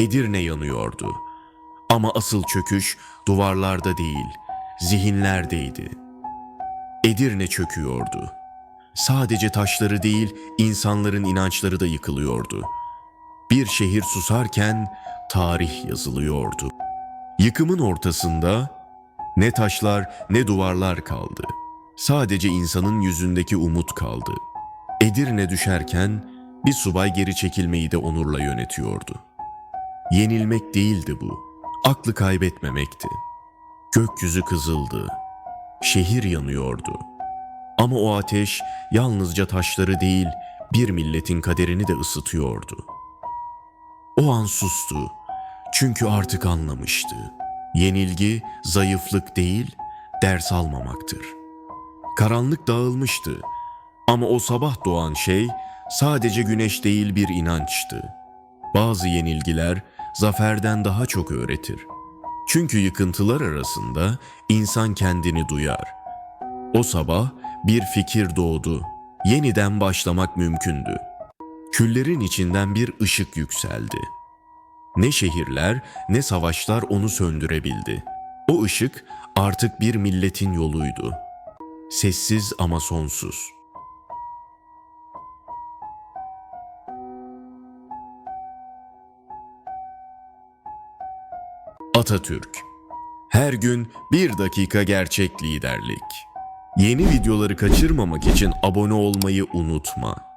Edirne yanıyordu. Ama asıl çöküş duvarlarda değil, zihinlerdeydi. Edirne çöküyordu. Sadece taşları değil, insanların inançları da yıkılıyordu. Bir şehir susarken tarih yazılıyordu. Yıkımın ortasında ne taşlar ne duvarlar kaldı. Sadece insanın yüzündeki umut kaldı. Edirne düşerken bir subay geri çekilmeyi de onurla yönetiyordu. Yenilmek değildi bu. Aklı kaybetmemekti. Gökyüzü kızıldı. Şehir yanıyordu. Ama o ateş yalnızca taşları değil, bir milletin kaderini de ısıtıyordu. O an sustu. Çünkü artık anlamıştı. Yenilgi zayıflık değil, ders almamaktır. Karanlık dağılmıştı. Ama o sabah doğan şey sadece güneş değil bir inançtı. Bazı yenilgiler zaferden daha çok öğretir. Çünkü yıkıntılar arasında insan kendini duyar. O sabah bir fikir doğdu. Yeniden başlamak mümkündü. Küllerin içinden bir ışık yükseldi. Ne şehirler ne savaşlar onu söndürebildi. O ışık artık bir milletin yoluydu. Sessiz ama sonsuz. Atatürk Her gün bir dakika gerçek liderlik. Yeni videoları kaçırmamak için abone olmayı unutma.